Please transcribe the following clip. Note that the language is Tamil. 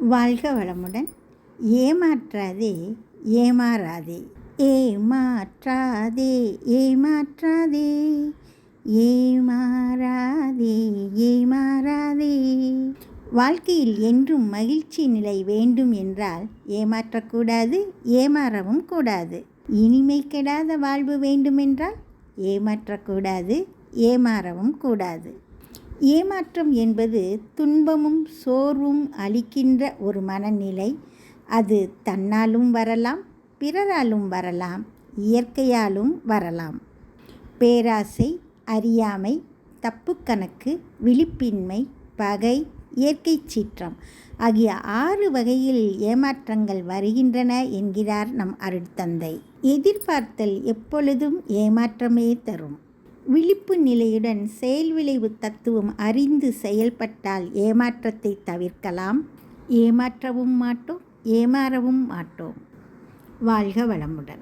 வாழ்க வளமுடன். ஏமாற்றாதே ஏமாறாதே. ஏமாற்றாதே ஏமாற்றாதே. ஏமாறாதே ஏமாறாதே. வாழ்க்கையில் என்றும் மகிழ்ச்சி நிலை வேண்டும் என்றால் ஏமாற்றக்கூடாது ஏமாறவும் கூடாது. இனிமை கெடாத வாழ்வு வேண்டுமென்றால் ஏமாற்றக்கூடாது ஏமாறவும் கூடாது. ஏமாற்றம் என்பது துன்பமும் சோர்வும் அளிக்கின்ற ஒரு மனநிலை. அது தன்னாலும் வரலாம் பிறராலும் வரலாம் இயற்கையாலும் வரலாம். பேராசை அறியாமை தப்பு கணக்கு விழிப்பின்மை பகை இயற்கை சீற்றம் ஆகிய ஆறு வகையில் ஏமாற்றங்கள் வருகின்றன என்கிறார் நம் அருட்தந்தை. எதிர்பார்த்தல் எப்பொழுதும் ஏமாற்றமே தரும். விழிப்பு நிலையுடன் செயல் விளைவு தத்துவம் அறிந்து செயல்பட்டால் ஏமாற்றத்தை தவிர்க்கலாம். ஏமாற்றவும் மாட்டோம் ஏமாறவும் மாட்டோம். வாழ்க வளமுடன்.